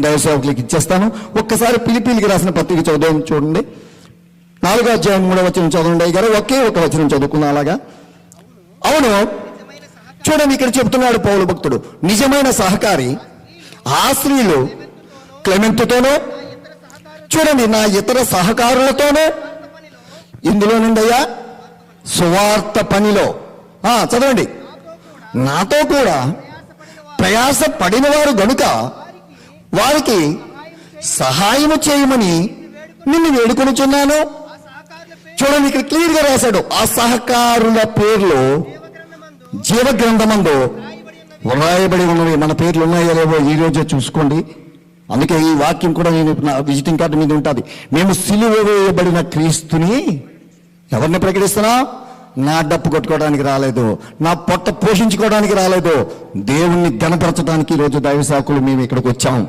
దైవసేవకులకు ఇచ్చేస్తాను. ఒక్కసారి పిలిపిలికి రాసిన పత్రిక చదువు చూడండి. నాలుగో అధ్యాయం మూడో వచనం చదవండి. గారు ఒకే ఒక వచనం చదువుకున్నా అలాగా? అవును. చూడండి ఇక్కడ చెప్తున్నాడు పౌలు భక్తుడు. నిజమైన సహకారి ఆ స్త్రీలు క్లెమెంట్తోనూ చూడండి నా ఇతర సహకారులతోనో ఇందులో నుండి అయ్యా సువార్త పనిలో ఆ, చదవండి. నాతో కూడా ప్రయాస పడిన వారు గనుక వారికి సహాయము చేయమని నిన్ను వేడుకొనిచున్నాను. చూడండి ఇక్కడ క్లియర్గా రాశాడు. ఆ సహకారుల పేర్లు జీవ గ్రంథమందు వ్రాయబడి ఉన్నవి. మన పేర్లు ఉన్నాయో లేవో ఈ రోజే చూసుకోండి. అందుకే ఈ వాక్యం కూడా నేను నా విజిటింగ్ కార్డు మీద ఉంటుంది. మేము సిలువ వేయబడిన క్రీస్తుని ఎవరిని ప్రకటిస్తున్నా? నా డప్పు కొట్టుకోవడానికి రాలేదు నా పొట్ట పోషించుకోవడానికి రాలేదు. దేవుణ్ణి గణపరచడానికి ఈరోజు దైవ సాకులు మేము ఇక్కడికి వచ్చాం.